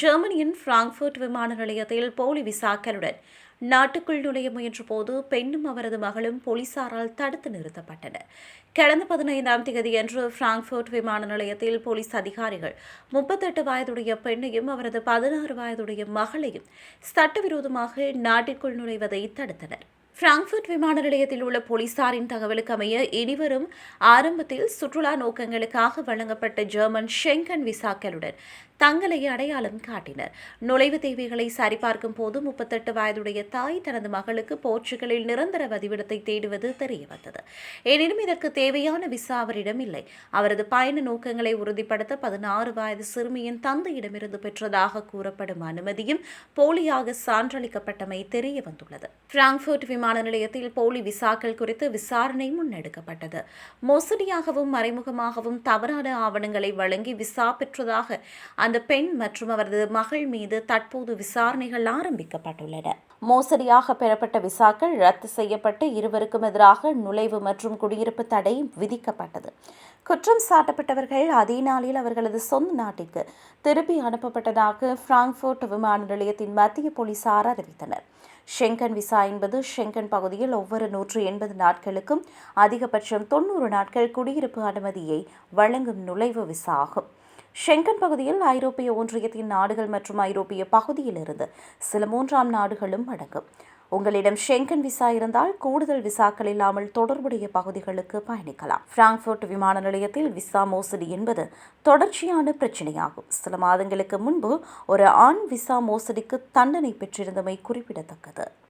ஜெர்மனியின் பிராங்க்ஃபர்ட் விமான நிலையத்தில் போலி விசாக்களுடன் நாட்டுக்குள் நுழைய முயன்றபோது பெண்ணும் அவரது மகளும் போலீசாரால் தடுத்து நிறுத்தப்பட்டனர். கடந்த பதினைந்தாம் தேதியன்று பிராங்க்ஃபர்ட் விமான நிலையத்தில் போலீஸ் அதிகாரிகள் முப்பத்தெட்டு வயதுடைய பெண்ணையும் அவரது பதினாறு வயதுடைய மகளையும் சட்டவிரோதமாக நாட்டிற்குள் நுழைவதை தடுத்தனர். பிராங்க்ஃபர்ட் விமான நிலையத்தில் உள்ள போலீசாரின் தகவலுக்கு அமைய இனிவரும் ஆரம்பத்தில் சுற்றுலா நோக்கங்களுக்காக வழங்கப்பட்ட ஜெர்மன் ஷெங்கன் விசாக்களுடன் தங்களை அடையாளம் காட்டினர். நுழைவு தேவைகளை சரிபார்க்கும் போது முப்பத்தெட்டு வயதுடைய தாய் தனது மகளுக்கு போர்ச்சுகலில் நிரந்தர வதிவிடத்தை தேடுவது தெரியவந்தது. எனினும் இதற்கு தேவையான விசா அவரிடம் இல்லை. அவரது பயண நோக்கங்களை உறுதிப்படுத்த பதினாறு வயது சிறுமியின் தந்தையிடமிருந்து பெற்றதாக கூறப்படும் அனுமதியும் போலியாக சான்றளிக்கப்பட்டமை தெரிய வந்துள்ளது பிராங்க்ஃபர்ட் விமான நிலையத்தில் போலி விசாக்கள் குறித்து விசாரணை முன்னெடுக்கப்பட்டது. மோசடியாகவும் மறைமுகமாகவும் தவறான ஆவணங்களை வழங்கி விசா பெற்றதாக அந்த பெண் மற்றும் அவரது மகள் மீது தற்போது விசாரணைகள் ஆரம்பிக்கப்பட்டுள்ளன. மோசடியாக பெறப்பட்ட விசாக்கள் ரத்து செய்யப்பட்டு இருவருக்கும் எதிராக நுழைவு மற்றும் குடியிருப்பு தடை விதிக்கப்பட்டது. குற்றம் சாட்டப்பட்டவர்கள் அதே நாளில் அவர்களது சொந்த நாட்டிற்கு திருப்பி அனுப்பப்பட்டதாக பிராங்க்ஃபோர்ட் விமான நிலையத்தின் மத்திய போலீசார் அறிவித்தனர். ஷெங்கன் விசா என்பது ஷெங்கன் பகுதியில் ஒவ்வொரு நூற்று எண்பது நாட்களுக்கும் அதிகபட்சம் தொண்ணூறு நாட்கள் குடியிருப்பு அனுமதியை வழங்கும் நுழைவு விசா ஆகும். ஷெங்கன் பகுதியில் ஐரோப்பிய ஒன்றியத்தின் நாடுகள் மற்றும் ஐரோப்பிய பகுதியிலிருந்து சில மூன்றாம் நாடுகளும் அடங்கும். உங்களிடம் ஷெங்கன் விசா இருந்தால் கூடுதல் விசாக்கள் இல்லாமல் தொடர்புடைய பகுதிகளுக்கு பயணிக்கலாம். பிராங்க்ஃபர்ட் விமான நிலையத்தில் விசா மோசடி என்பது தொடர்ச்சியான பிரச்சினையாகும். சில மாதங்களுக்கு முன்பு ஒரு ஆண் விசா மோசடிக்கு தண்டனை பெற்றிருந்தமை குறிப்பிடத்தக்கது.